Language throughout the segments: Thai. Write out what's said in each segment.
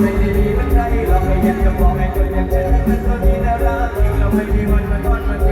ไม่ดีวันใดเราไม่อยากจะบอกให้คนอย่างเธอเป็นคนที่น่ารักเราไม่มีวันมานทอดมัน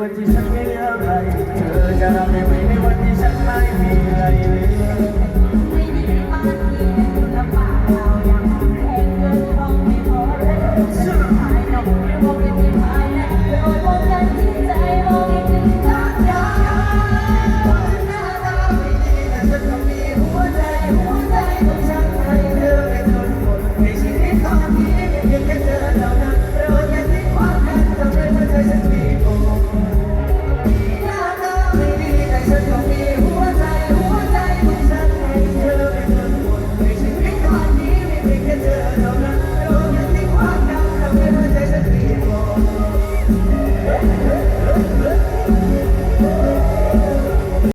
with you.